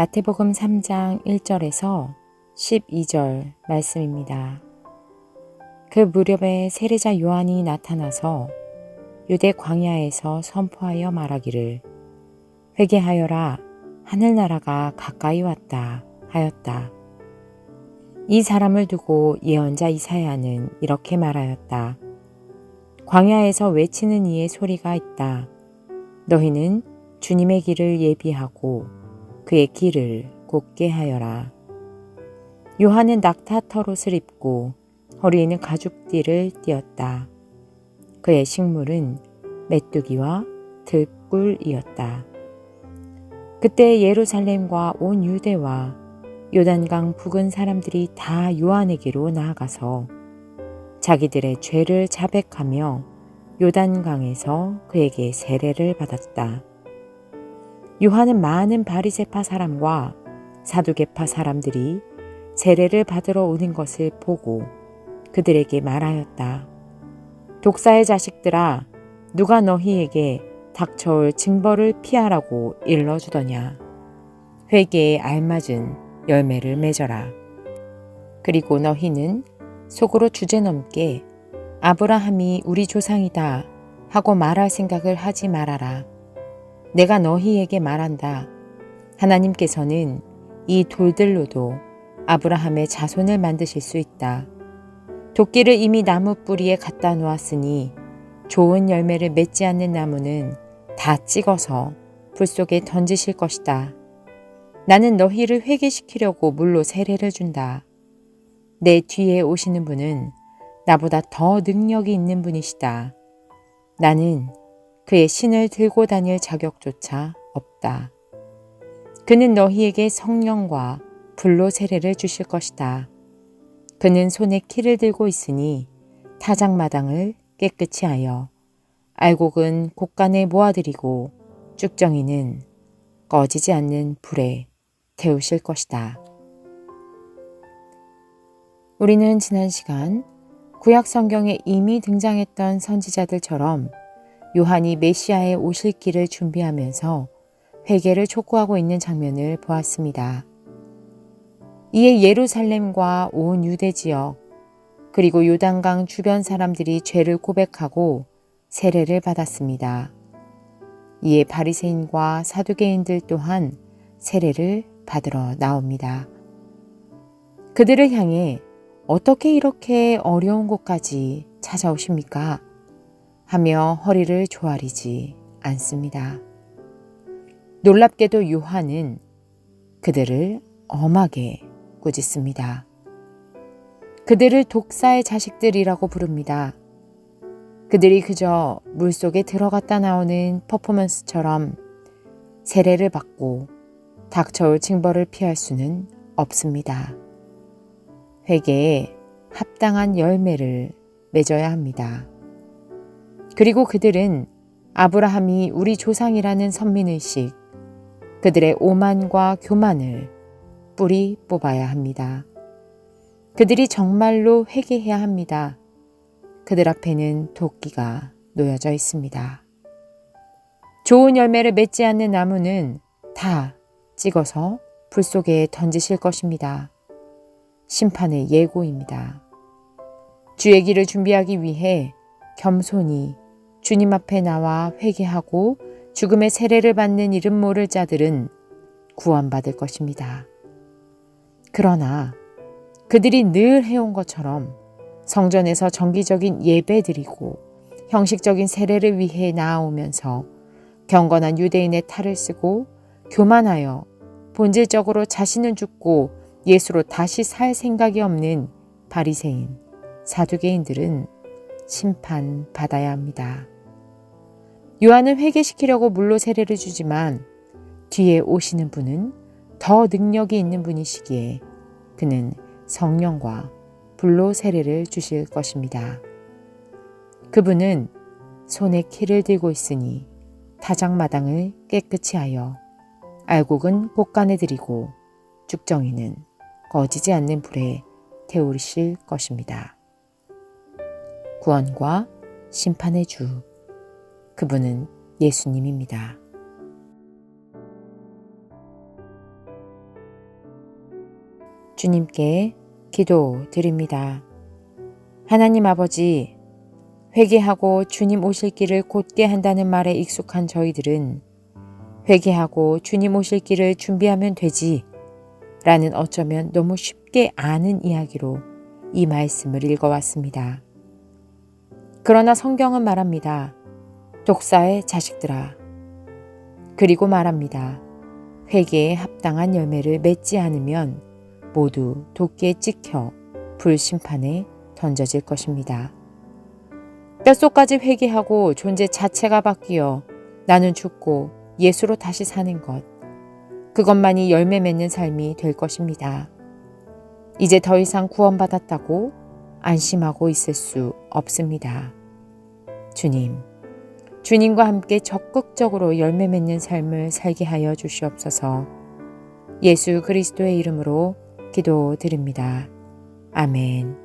마태복음 3장 1절에서 12절 말씀입니다. 그 무렵에 세례자 요한이 나타나서 유대 광야에서 선포하여 말하기를 회개하여라 하늘나라가 가까이 왔다 하였다. 이 사람을 두고 예언자 이사야는 이렇게 말하였다. 광야에서 외치는 이의 소리가 있다. 너희는 주님의 길을 예비하고 그의 길을 곱게 하여라. 요한은 낙타 털옷을 입고 허리에는 가죽띠를 띄었다. 그의 식물은 메뚜기와 들꿀이었다. 그때 예루살렘과 온 유대와 요단강 북은 사람들이 다 요한에게로 나아가서 자기들의 죄를 자백하며 요단강에서 그에게 세례를 받았다. 요한은 많은 바리세파 사람과 사두개파 사람들이 세례를 받으러 오는 것을 보고 그들에게 말하였다. 독사의 자식들아, 누가 너희에게 닥쳐올 징벌을 피하라고 일러주더냐. 회개에 알맞은 열매를 맺어라. 그리고 너희는 속으로 주제넘게 아브라함이 우리 조상이다 하고 말할 생각을 하지 말아라. 내가 너희에게 말한다. 하나님께서는 이 돌들로도 아브라함의 자손을 만드실 수 있다. 도끼를 이미 나무 뿌리에 갖다 놓았으니 좋은 열매를 맺지 않는 나무는 다 찍어서 불 속에 던지실 것이다. 나는 너희를 회개시키려고 물로 세례를 준다. 내 뒤에 오시는 분은 나보다 더 능력이 있는 분이시다. 나는 그의 신을 들고 다닐 자격조차 없다. 그는 너희에게 성령과 불로 세례를 주실 것이다. 그는 손에 키를 들고 있으니 타작마당을 깨끗이 하여 알곡은 곡간에 모아들이고 쭉정이는 꺼지지 않는 불에 태우실 것이다. 우리는 지난 시간 구약 성경에 이미 등장했던 선지자들처럼 요한이 메시아의 오실 길을 준비하면서 회개를 촉구하고 있는 장면을 보았습니다. 이에 예루살렘과 온 유대 지역 그리고 요단강 주변 사람들이 죄를 고백하고 세례를 받았습니다. 이에 바리새인과 사두개인들 또한 세례를 받으러 나옵니다. 그들을 향해 어떻게 이렇게 어려운 곳까지 찾아오십니까? 하며 허리를 조아리지 않습니다. 놀랍게도 요한은 그들을 엄하게 꾸짖습니다. 그들을 독사의 자식들이라고 부릅니다. 그들이 그저 물속에 들어갔다 나오는 퍼포먼스처럼 세례를 받고 닥쳐올 징벌을 피할 수는 없습니다. 회개에 합당한 열매를 맺어야 합니다. 그리고 그들은 아브라함이 우리 조상이라는 선민의식, 그들의 오만과 교만을 뿌리 뽑아야 합니다. 그들이 정말로 회개해야 합니다. 그들 앞에는 도끼가 놓여져 있습니다. 좋은 열매를 맺지 않는 나무는 다 찍어서 불 속에 던지실 것입니다. 심판의 예고입니다. 주의 길을 준비하기 위해 겸손히 주님 앞에 나와 회개하고 죽음의 세례를 받는 이름 모를 자들은 구원받을 것입니다. 그러나 그들이 늘 해온 것처럼 성전에서 정기적인 예배 드리고 형식적인 세례를 위해 나아오면서 경건한 유대인의 탈을 쓰고 교만하여 본질적으로 자신은 죽고 예수로 다시 살 생각이 없는 바리새인, 사두개인들은 심판받아야 합니다. 요한은 회개시키려고 물로 세례를 주지만 뒤에 오시는 분은 더 능력이 있는 분이시기에 그는 성령과 불로 세례를 주실 것입니다. 그분은 손에 키를 들고 있으니 타작마당을 깨끗이 하여 알곡은 곳간에 들이고 죽정이는 꺼지지 않는 불에 태우실 것입니다. 구원과 심판의 주 그분은 예수님입니다. 주님께 기도 드립니다. 하나님 아버지, 회개하고 주님 오실 길을 곧게 한다는 말에 익숙한 저희들은 회개하고 주님 오실 길을 준비하면 되지 라는 어쩌면 너무 쉽게 아는 이야기로 이 말씀을 읽어왔습니다. 그러나 성경은 말합니다. 독사의 자식들아. 그리고 말합니다. 회개에 합당한 열매를 맺지 않으면 모두 도끼에 찍혀 불심판에 던져질 것입니다. 뼛속까지 회개하고 존재 자체가 바뀌어 나는 죽고 예수로 다시 사는 것. 그것만이 열매 맺는 삶이 될 것입니다. 이제 더 이상 구원받았다고 안심하고 있을 수 없습니다. 주님, 주님과 함께 적극적으로 열매 맺는 삶을 살게 하여 주시옵소서 예수 그리스도의 이름으로 기도드립니다. 아멘.